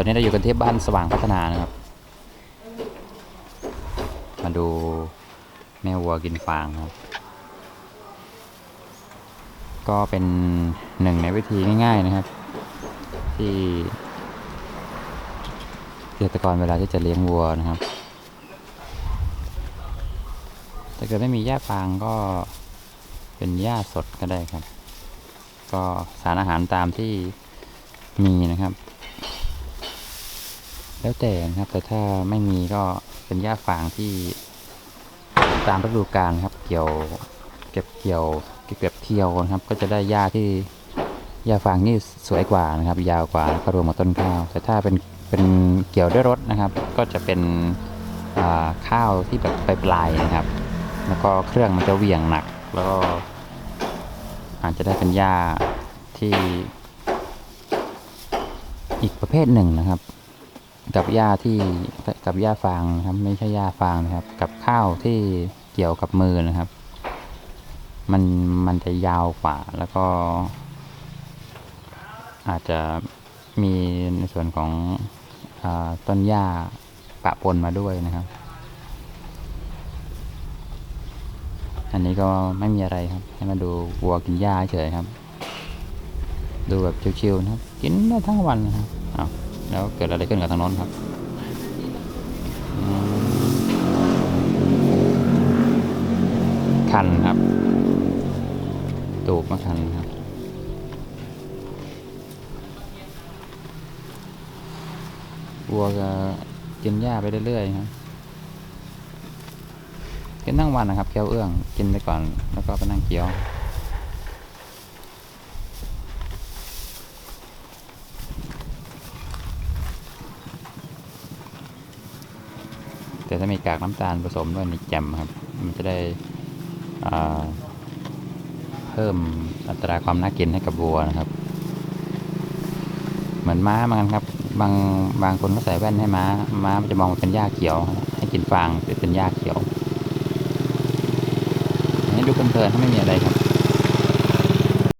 ตอนนี้เราอยู่กันที่บ้านสว่างพัฒนานะครับ มาดูแม่วัวกินฟางครับ ก็เป็นหนึ่งในวิธีง่าย ๆนะครับ ที่เกษตรกรเวลาที่จะเลี้ยงวัวนะครับถ้าเกิดไม่มีหญ้าฟางก็เป็นหญ้าสดก็ได้ครับ ก็สารอาหารตามที่มีนะครับ แล้วแต่นะครับ แต่ถ้าไม่มีก็เป็นหญ้าฟางที่ตามฤดูกาลครับ เกี่ยวเก็บเกี่ยวเก็บเกี่ยวนะครับ ก็จะได้หญ้าที่หญ้าฟางนี่สวยกว่านะครับ ยาวกว่าแล้วก็รวมกับต้นข้าว แต่ถ้าเป็นเป็นเกี่ยวด้วยรถนะครับ ก็จะเป็นข้าวที่แบบปลายๆนะครับ แล้วก็เครื่องมันจะเหวี่ยงหนัก แล้วก็อาจจะได้เป็นหญ้าที่อีกประเภทหนึ่งนะครับ กับหญ้าที่กับหญ้าฟางนะครับ ไม่ใช่หญ้าฟางนะครับ กับข้าวที่เกี่ยวกับมือนะครับ มันมันจะยาวกว่าแล้วก็ อาจจะมีในส่วนของอต้นหญ้าปะปนมาด้วยนะครับ อันนี้ก็ไม่มีอะไรครับ ให้มาดูวัวกินหญ้าเฉยครับ ดูแบบชิวๆนะครับ กินได้ทั้งวันนะครับ แล้วเกิดอะไรขึ้นกับทางโน้นครับคันครับ ตูบมาคันครับ วัวก็กินหญ้าไปเรื่อยๆครับกินทั้งวันนะครับเคี้ยวเอื้อง กินไปก่อน แล้วก็ไปนั่งเคี้ยว แต่ถ้ามีกากน้ำตาลผสมด้วยนี่แจ่มครับ มันจะได้เพิ่มอัตราความน่ากินให้กับวัวนะครับ เหมือนม้าเหมือนกันครับ บางบางคนก็ใส่แว่นให้ม้า ม้ามันจะมองเป็นหญ้าเขียว ให้กินฟางเป็นหญ้าเขียวอันนี้ดูเพลินๆถ้าไม่มีอะไรครับ